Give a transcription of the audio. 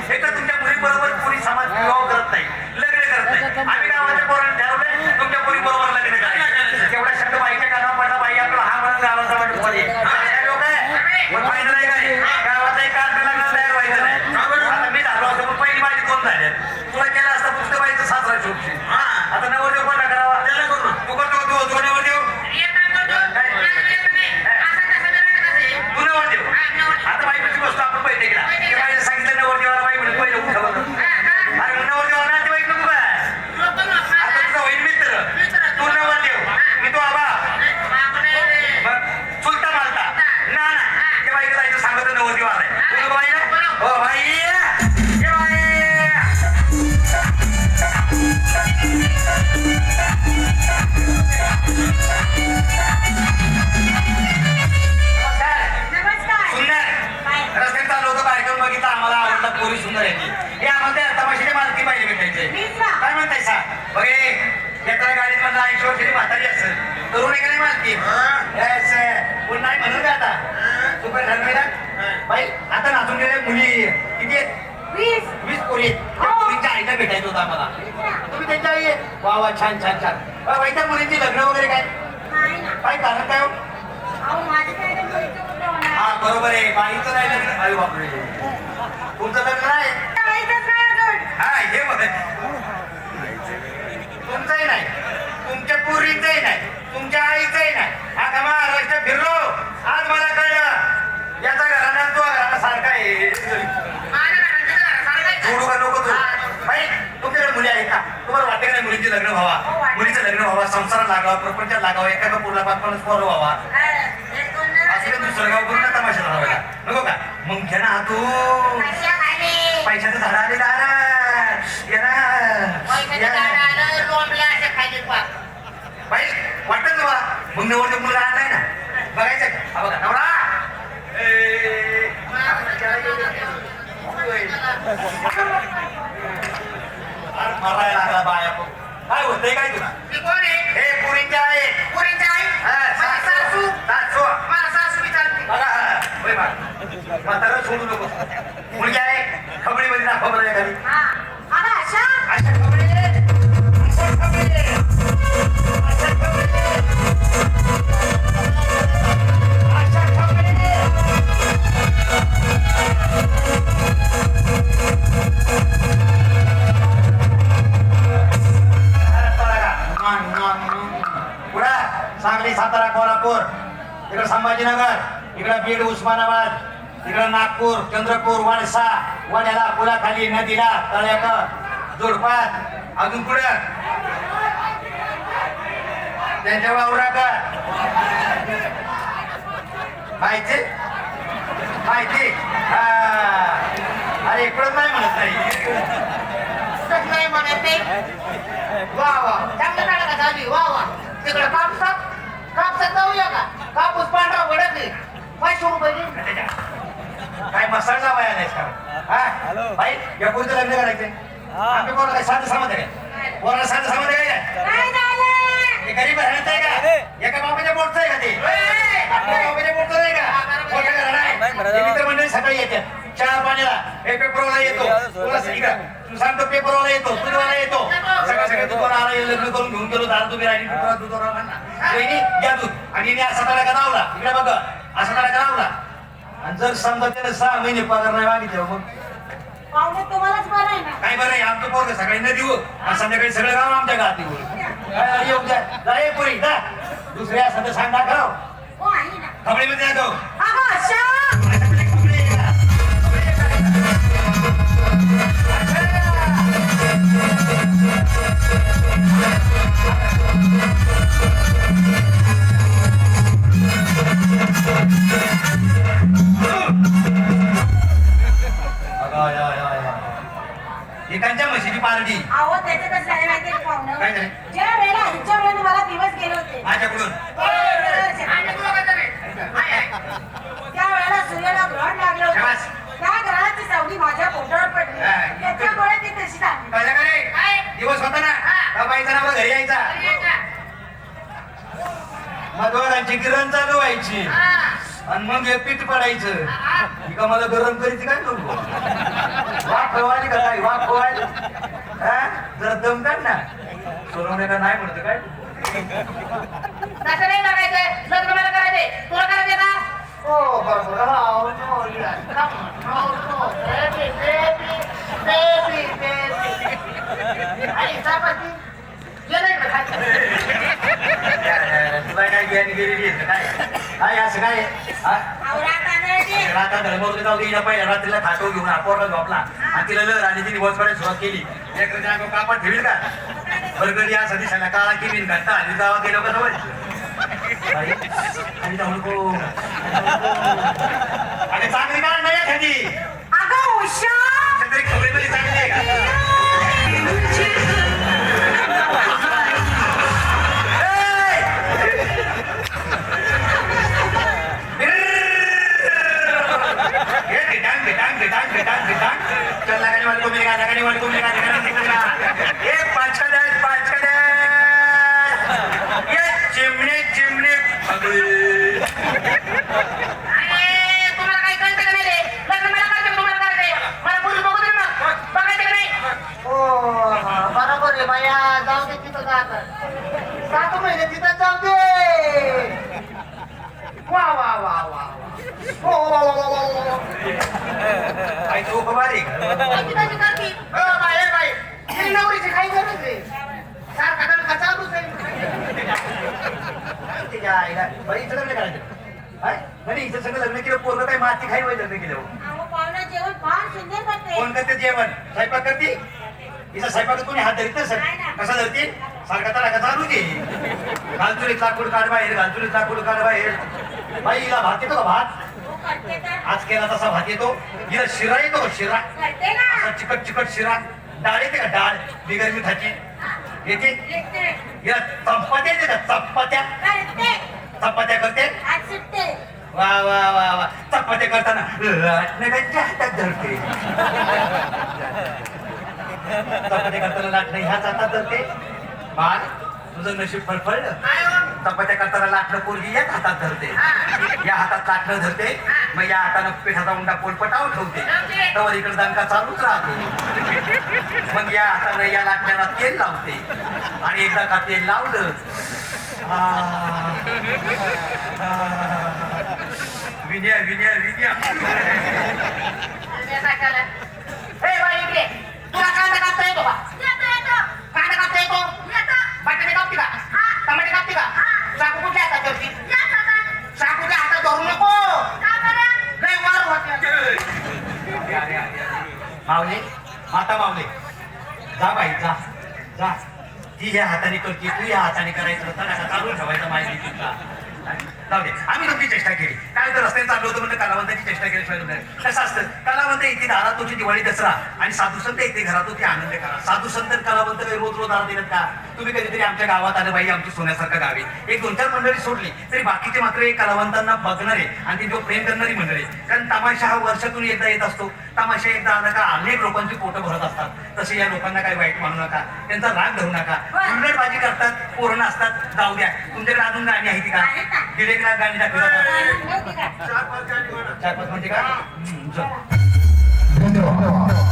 हे तर तुमच्या मुली बरोबर कोणी समाज विवाह करत नाही. लग्न करत नाही. आम्ही गावाच्या पोरांनी आता नाचून गेले मुली. किती वीस. वीस पोरी त्या हो. आईला भेटायचं होतं आम्हाला. तुम्ही त्यांच्या आई वा वा छान छान छान. त्या मुलींची लग्न वगैरे काय? काय कारण काय हो? हा बरोबर आहे. बाईचं नाही लग्न. अरे बापरे. तुमचं लग्न आहे माहीतच नाही अजून हा हे बघ तुमचंही नाही तुमच्या पुरीचंही नाही तुमच्या आईचंही नाही आता महाराष्ट्र फिरलो आज मला कळलं याचा घराणा तो घराणा सारखा आहे सोडू का नको तू बाई तुमच्याकडे मुली आहेत का तुम्हाला वाटतं का नाही मुलीचे लग्न हो, व्हावा वाटतं. मुलीचं लग्न व्हावा संसार लागावा? प्रपंचात लागावा? एका का पुरला पाच पन्नास व्हावा? असं काही दुसरं गाव करून तमाशा लावायला? नको का? मग घे ना तू पैशाचं झाड आले दारात. ये ना. ये ना. बाई वाटत तुम्हाला मग नवरदेव मुलगा ना. बघायचं का? बघा. नवरा! ए, मरायला लागला बाया. काय होतंय काय तुला हे पुरींचे आहे हा, सासू सासू बघा हा, होय बा सोडू नको मुलगी आहे. खबरीमध्ये दाखवा बरं एखादी. हा. अशा अशा अशा सांगली सातारा कोल्हापूर इकडे संभाजीनगर इकडे बीड उस्मानाबाद. इकडं नागपूर चंद्रपूर वाडसा वड्याला पुलाखाली नदीला तळ्याक जोडपात अजून पुढे. त्यांच्या वावराक माहिती? माहिती? अरे इकडं नाही म्हणत नाही वा वा. चांगलं का झाली वा वा. तिकडे कापसात कापसात जाऊया का? कापूस पांढरा वडत आहे पाचशे रुपये मसाला आलायस का हा? बाई या कोणतं लग्न करायचंय आम्ही कोणाला काय साधं समज आहे कोणाला साधं समज आहे काय हे गरीब घराण्याचं आहे का? एका बाबाच्या पोटचं आहे का ते? आपल्या बाबाच्या पोटचं आहे का? मोठं घराणं आहे. मित्रमंडळी सकाळी येतात चहा पाण्याला हे पेपरवाला येतो तुला तू सांगतो पेपरवाला येतो. दूधवाला येतो. सकाळ सकाळी दूधवाला आला हे लग्न करून घेऊन गेलो. दार तुम्ही राहिली दूधवाला आणला वहिनी घ्या दूध. आणि असा तडका लावला? इकडे बघ. असा तडका लावला? आणि जर समजा त्याला सहा महिने पगार नाही मागितले मग? पाहुणे तुम्हालाच बरं आहे ना? काय बरं आहे आमचं पोरग सकाळी न देऊ आणि संध्याकाळी सगळं गाव आमच्या गावात येऊ काय येऊ द्या. जा ये पुरी जा. दुसरे असं तर सांग दाखव हो आहे ना. जातो. काय झालं? ज्या वेळेला ह्यांच्या वेळेला मला दिवस गेले होते. माझ्याकडून. त्या वेळेला सूर्याला ग्रहण लागलं शाबास. होतं त्या ग्रहाची सावली माझ्या पोटावर पडली. त्याच्यामुळे ती तशी झाली कळलं का रे दिवस होता ना. त्या बाईचा नाव घरी यायचा. दोघांची किरण चालू व्हायची. आणि मग हे पीठ पडायचं. ही. का मला गरम करायची काय नको? वाघ खवाली का काय? वाघ खवाली हा? जरा दम काढ ना. सोनवणे का नाही म्हणतो काय? तसं नाही करायचंय लग्न मला करायचंय. तुला करायचंय का बरोबर हो नो चपाती खायचं? तुला काय बियाणे गेलेली काय? काय असं काय? हा? रात्र धर्मवृत्ती जाऊ दे, हिला पहिल्या रात्रीला खातो घेऊन अपोरला झोपला. आणि तिला लहर आणि तिने बस करायला सुरुवात केली. लेकराच्या अंगावर कापड ठेवील का? बरगडी असा दिसायला काळा केली घंटा आणि जावा ते लोक समज आणि जाऊ नको महिने तिथं जाऊ दे वा वा वा वा वा वा वा वा वा काय तो कशी करती हो बाई बाई ही नवरीची काही गरज आहे सारखा दणका चालूच आहे तिच्या आईला बाई इथं लग्न करायचं नाही इथं सगळं लग्न केलं पोरं काय माती खाई वय लग्न केलं जेवण फार सुंदर करते कोण करते जेवण? स्वयंपाक करते? हिचा स्वयंपाक कोणी हात धरीत सर कसा धरते? सारखा का चालू दे घालचुरी चाकूड काढ बाहेर घालचुरी चाकूड काढ बाहेर बाई हिला भात येतो का भात आज केला तसा भात येतो हिला शिरा येतो का शिरा चिकट चिकट शिरा डाळ येते का डाळ बिगर मिठाची येते हिला चपात्या येते का चपात्या चपात्या करते वा वा वा वा चपात्या करताना लाटण्याच्या हातात धरते चपात्या करताना लाटणं ह्याच हातात धरते बाळ तुझं नशीब फळफळलं हो? चपात्या करताना लाटणं पोरगी याच हातात धरते या हातात लाटणं धरते मग या हातानं पिठाचा उंडा पोलपटावर ठेवते ठेवते. तवर इकडे दणका चालूच राहतो मग या हातानं या लाटण्याला तेल लावते आणि एकदा का तेल लावलं विनया विनया विनया हे काय झालं? हे बाई इकडे तुला कांदा कापता येतो का कांदा कापता येतो बटाटे कापते का टमाटे कापते का चाकू कुठल्या हातात धरती चाकूच्या हातात धरू नको लय वार होते मावले माता मावले जा बाई जा जा. ती या हाताने करते तू या हाताने करायचं होतं चालू ठेवायचं माहिती तुमचा जाऊ दे. आम्ही तुमची चेष्टा केली. काय तर रस्त्याने चाललो होतो म्हणजे कलावंताची चेष्टा केल्याशिवाय नाही. कसं असतं? कलावंत येते दारात तुझी दिवाळी दसरा. आणि साधू संत येते घरात होती आनंद करा. साधू संत कलावंत काही रोज रोज दारा देतात का? तुम्ही कधीतरी आमच्या गावात आलं बाई आमची सोन्यासारखं गावी एक दोन चार मंडळी सोडली तरी बाकीचे मात्र कलावंतांना बघणारे आणि ती जो प्रेम करणारी मंडळी कारण तमाशा हा वर्षातून एकदा येत असतो. तमाशा एकदा आला का अनेक लोकांची पोटं भरत असतात. तसे या लोकांना काही वाईट मानू नका. त्यांचा राग धरू नका. हुंडडबाजी करतात पोरणं असतात जाऊ द्या. तुमच्याकडे अजून गाणी आहे ती का एक लाख गाणी का चार पाच म्हणजे का. धन्यवाद.